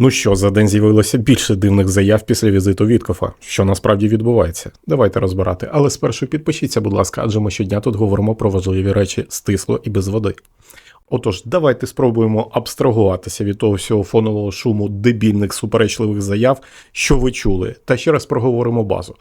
Ну що, за день з'явилося більше дивних заяв після візиту Віткофа. Що насправді відбувається? Давайте розбирати. Але спершу підпишіться, будь ласка, адже ми щодня тут говоримо про важливі речі стисло і без води. Отож, давайте спробуємо абстрагуватися від того всього фонового шуму дебільних суперечливих заяв, що ви чули, та ще раз проговоримо базу.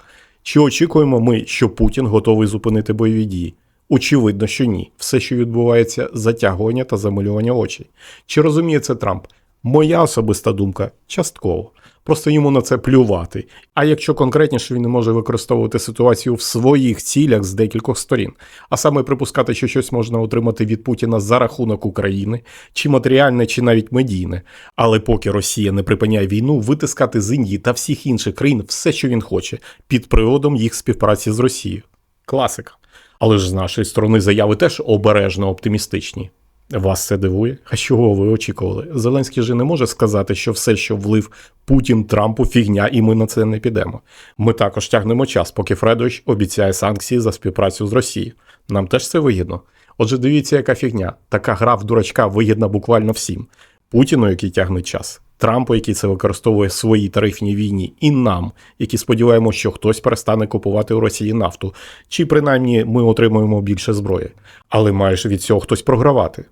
Чи очікуємо ми, що Путін готовий зупинити бойові дії? Очевидно, що ні. Все, що відбувається, затягування та замилювання очей. Чи розуміє це Трамп? Моя особиста думка частково. Просто йому на це плювати. А якщо конкретніше, він може використовувати ситуацію в своїх цілях з декількох сторін, а саме припускати, що щось можна отримати від Путіна за рахунок України, чи матеріальне, чи навіть медійне. Але поки Росія не припиняє війну, витискати з Індії та всіх інших країн все, що він хоче, під приводом їх співпраці з Росією. Класика. Але ж з нашої сторони заяви теж обережно оптимістичні. Вас це дивує? А чого ви очікували? Зеленський же не може сказати, що все, що влив Путін Трампу, фігня, і ми на це не підемо. Ми також тягнемо час, поки Фредович обіцяє санкції за співпрацю з Росією. Нам теж це вигідно. Отже, дивіться, яка фігня. Така гра в дурачка вигідна буквально всім. Путіну, який тягне час, Трампу, який це використовує в своїй тарифній війні, і нам, які сподіваємося, що хтось перестане купувати у Росії нафту, чи принаймні ми отримуємо більше зброї. Але має ж від цього хтось програвати.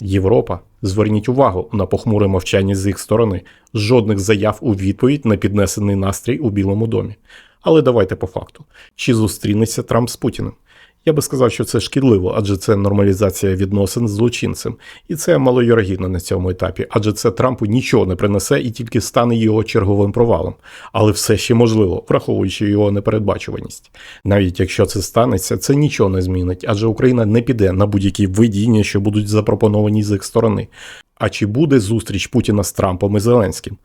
Європа, зверніть увагу на похмуре мовчання з їх сторони, жодних заяв у відповідь на піднесений настрій у Білому домі. Але давайте по факту: чи зустрінеться Трамп з Путіним? Я би сказав, що це шкідливо, адже це нормалізація відносин з злочинцем, і це малойорогідно на цьому етапі, адже це Трампу нічого не принесе і тільки стане його черговим провалом. Але все ще можливо, враховуючи його непередбачуваність. Навіть якщо це станеться, це нічого не змінить, адже Україна не піде на будь-які видіння, що будуть запропоновані з їх сторони. А чи буде зустріч Путіна з Трампом і Зеленським?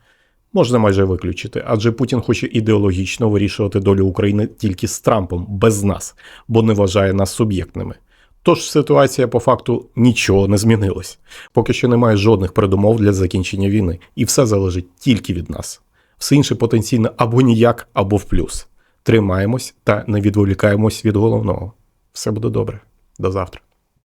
Можна майже виключити, адже Путін хоче ідеологічно вирішувати долю України тільки з Трампом, без нас, бо не вважає нас суб'єктними. Тож ситуація по факту нічого не змінилась. Поки що немає жодних передумов для закінчення війни, і все залежить тільки від нас. Все інше потенційно або ніяк, або в плюс. Тримаємось та не відволікаємось від головного. Все буде добре. До завтра.